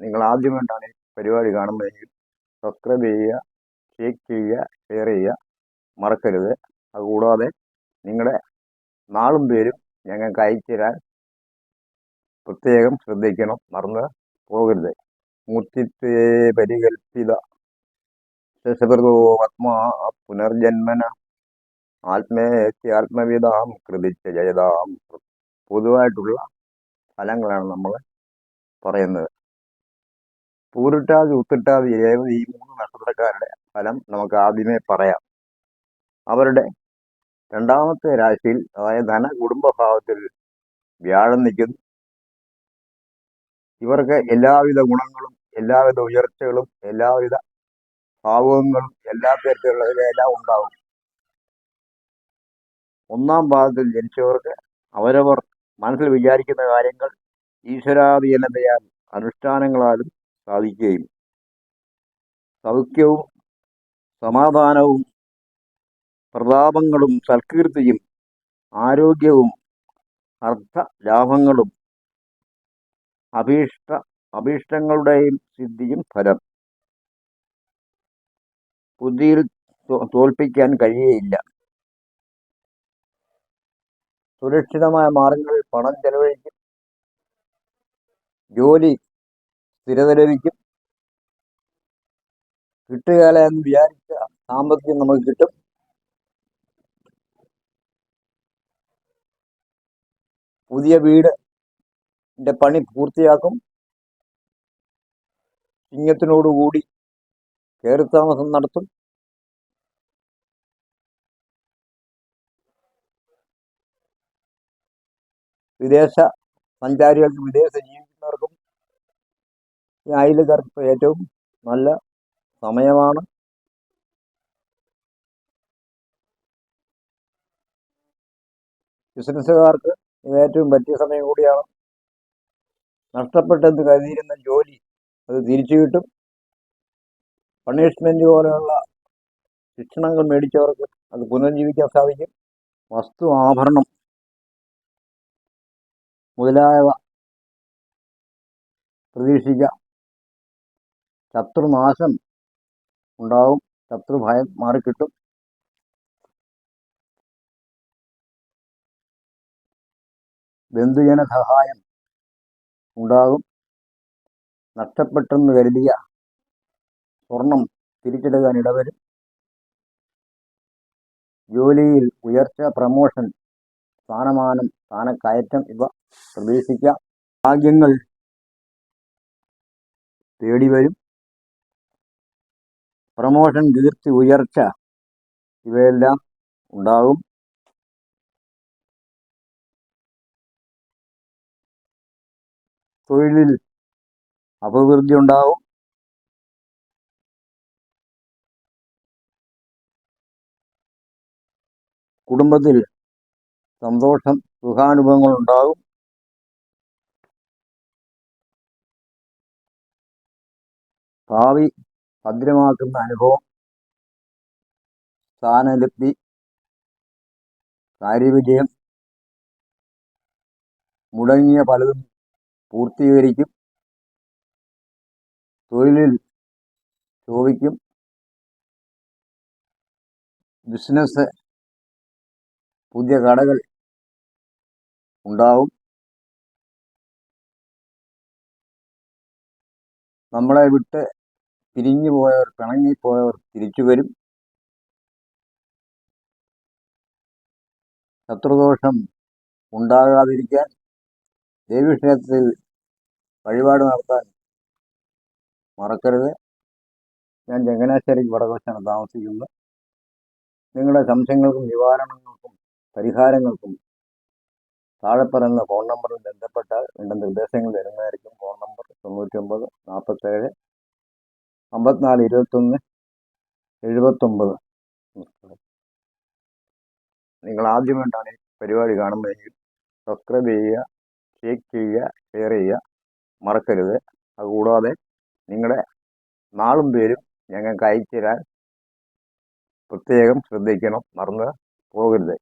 നിങ്ങൾ ആദ്യമായിട്ടാണ് പരിപാടി കാണുന്നതെങ്കിൽ സബ്സ്ക്രൈബ് ചെയ്യുക ഷെയർ ചെയ്യുക ഷെയർ ചെയ്യുക മറക്കരുത്. അതുകൂടാതെ നിങ്ങളുടെ നാളും പേരും ഞങ്ങൾക്ക് അയച്ചു തരാൻ പ്രത്യേകം ശ്രദ്ധിക്കണം. മറന്ന് പോകരുത്. മൂർത്തിത്തെ പരികൽപ്പിത ശശഭൃതോ ആത്മാ പുനർജന്മന ആത്മേത്തി ആത്മവിധാം കൃതിച്ച ജയതാം. പൊതുവായിട്ടുള്ള ഫലങ്ങളാണ് നമ്മൾ പറയുന്നത്. പൂരിട്ടാതി ഉത്തിട്ടാതി രേവതി ഈ മൂന്ന് നക്ഷത്രക്കാരുടെ ഫലം നമുക്ക് ആദ്യമേ പറയാം. അവരുടെ രണ്ടാമത്തെ രാശിയിൽ അതായത് ധന കുടുംബഭാവത്തിൽ വ്യാഴം നിൽക്കുന്നു. ഇവർക്ക് എല്ലാവിധ ഗുണങ്ങളും എല്ലാവിധ ഉയർച്ചകളും എല്ലാവിധ ഭാവങ്ങളും എല്ലാ തരത്തിലുള്ളതിലെല്ലാം ഉണ്ടാവും. ഒന്നാം ഭാഗത്തിൽ ജനിച്ചവർക്ക് അവരവർ മനസ്സിൽ വിചാരിക്കുന്ന കാര്യങ്ങൾ ഈശ്വരാധീനതയാൽ അനുഷ്ഠാനങ്ങളാലും സാധിക്കുകയും സൗഖ്യവും സമാധാനവും പ്രതാപങ്ങളും സൽകീർത്തിയും ആരോഗ്യവും അർത്ഥ ലാഭങ്ങളും അഭീഷ്ട അഭീഷ്ടങ്ങളുടെയും സിദ്ധിയും ഫലം. ബുദ്ധിയിൽ തോൽപ്പിക്കാൻ കഴിയുകയില്ല സുരക്ഷിതമായ മാർഗങ്ങളിൽ പണം ചെലവഴിക്കും. ജോലി സ്ഥിരത ലഭിക്കും കിട്ടുകയില്ല എന്ന് വിചാരിച്ച സാമ്പത്തികം നമുക്ക് കിട്ടും. പുതിയ വീട് പണി പൂർത്തിയാക്കും. ചിങ്ങത്തിനോടുകൂടി കയറിത്താമസം നടത്തും. വിദേശ സഞ്ചാരികൾക്ക് വിദേശ ജീവിക്കുന്നവർക്കും ഈ അയലുകാർക്ക് ഏറ്റവും നല്ല സമയമാണ്. ബിസിനസ്സുകാർക്ക് ഏറ്റവും പറ്റിയ സമയം കൂടിയാണ്. നഷ്ടപ്പെട്ടെന്ന് കരുതിയിരുന്ന ജോലി അത് തിരിച്ചു കിട്ടും. പണിഷ്മെന്റ് പോലെയുള്ള ശിക്ഷണങ്ങൾ മേടിച്ചവർക്ക് അത് പുനർജീവിക്കാൻ സാധിക്കും. വസ്തു ആഭരണം മുതലായവ പ്രതീക്ഷിക്കാം. ശത്രുനാശം ഉണ്ടാവും ശത്രുഭയം മാറിക്കിട്ടും. ബന്ധുജന സഹായം ഉണ്ടാകും. നഷ്ടപ്പെട്ടെന്ന് കരുതിയ സ്വർണം തിരിച്ചെടുക്കാൻ ഇടവരും. ജോലിയിൽ ഉയർച്ച പ്രമോഷൻ സ്ഥാനമാനം സ്ഥാനക്കയറ്റം ഇവ പ്രതീക്ഷിക്കാം. ഭാഗ്യങ്ങൾ തേടി വരും പ്രമോഷൻ കീർത്തി ഉയർച്ച ഇവയെല്ലാം ഉണ്ടാകും. തൊഴിലിൽ അഭിവൃദ്ധി ഉണ്ടാവും കുടുംബത്തിൽ സന്തോഷം സുഖാനുഭവങ്ങൾ ഉണ്ടാകും. ഭാവി ഭദ്രമാക്കുന്ന അനുഭവം. സ്ഥാനലബ്ധി കാര്യവിജയം മുടങ്ങിയ പലതും പൂർത്തീകരിക്കും. തൊഴിലിൽ ശോഭിക്കും. ബിസിനസ് പുതിയ കടകൾ ഉണ്ടാവും. നമ്മളെ വിട്ട് പിരിഞ്ഞു പോയവർ പിണങ്ങിപ്പോയവർ തിരിച്ചു വരും. ശത്രുദോഷം ഉണ്ടാകാതിരിക്കാൻ ദേവീക്ഷേത്രത്തിൽ വഴിപാട് നടത്താൻ മറക്കരുത്. ഞാൻ ചങ്ങനാശ്ശേരി വടകോശാണ് താമസിക്കുന്നത്. നിങ്ങളുടെ സംശയങ്ങൾക്കും നിവാരണങ്ങൾക്കും പരിഹാരങ്ങൾക്കും താഴെ പറയുന്ന ഫോൺ നമ്പറിൽ ബന്ധപ്പെട്ടാൽ വേണ്ട നിർദ്ദേശങ്ങൾ തരുന്നതായിരിക്കും ഫോൺ നമ്പർ തൊണ്ണൂറ്റൊമ്പത് നാൽപ്പത്തേഴ് അമ്പത്തിനാല് ഇരുപത്തൊന്ന് എഴുപത്തൊമ്പത്. നിങ്ങൾ ആദ്യമായിട്ടാണ് ഈ പരിപാടി കാണുമ്പോഴെങ്കിൽ സബ്സ്ക്രൈബ് ചെയ്യുക ലൈക്ക് ചെയ്യുക ഷെയർ ചെയ്യുക മറക്കരുത്. അതുകൂടാതെ നിങ്ങളുടെ നാളും പേരും ഞങ്ങൾക്ക് അയച്ചു തരാൻ പ്രത്യേകം ശ്രദ്ധിക്കണം. മറന്ന് പോകരുത്.